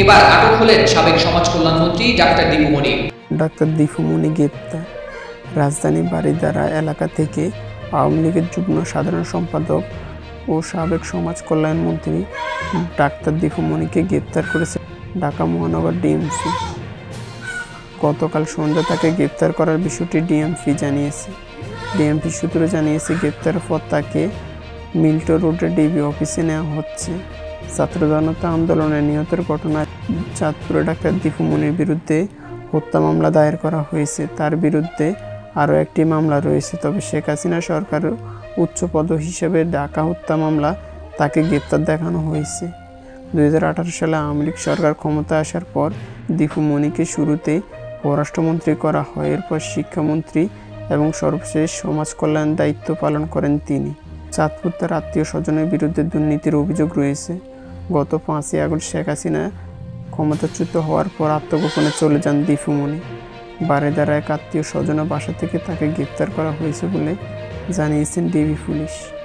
এবার আটক হলেন সাবেক সমাজ কল্যাণমন্ত্রী ডাক্তার দীপুমণি ডাক্তার দীপুমণি গ্রেপ্তার। রাজধানী বারিদারা এলাকা থেকে আওয়ামী লীগের যুগ্ম সাধারণ সম্পাদক ও সাবেক সমাজ কল্যাণ মন্ত্রী ডাক্তার দীপুমণিকে গ্রেপ্তার করেছে ঢাকা মহানগর ডিএমসি। গতকাল সন্ধ্যা তাকে গ্রেপ্তার করার বিষয়টি ডিএমপি জানিয়েছে। ডিএমপি সূত্র জানিয়েছে, গ্রেপ্তারের পর তাকে মিল্টো রোডের ডিবি অফিসে নেওয়া হচ্ছে। ছাত্র জনতা আন্দোলনে নিহতের ঘটনায় চাঁদপুরে ডাক্তার দীপুমণির বিরুদ্ধে হত্যা মামলা দায়ের করা হয়েছে। তার বিরুদ্ধে আরও একটি মামলা রয়েছে। তবে শেখ হাসিনা সরকারের উচ্চপদ হিসেবে ডাকা হত্যা মামলা তাকে গ্রেপ্তার দেখানো হয়েছে। দু হাজার আঠারো সালে আওয়ামী লীগ সরকার ক্ষমতা আসার পর দীপু মণিকে শুরুতে পররাষ্ট্রমন্ত্রী করা হয়। এরপর শিক্ষামন্ত্রী এবং সর্বশেষ সমাজ কল্যাণ দায়িত্ব পালন করেন তিনি। চাঁদপুর তার আত্মীয় স্বজনের বিরুদ্ধে দুর্নীতির অভিযোগ রয়েছে। গত পাঁচই আগস্ট শেখ হাসিনা ক্ষমতাচ্যুত হওয়ার পর আত্মগোপনে চলে যান দীপুমণি বারেদারা এক আত্মীয় স্বজন বাসা থেকে তাকে গ্রেপ্তার করা হয়েছে বলে জানিয়েছেন ডিবি পুলিশ।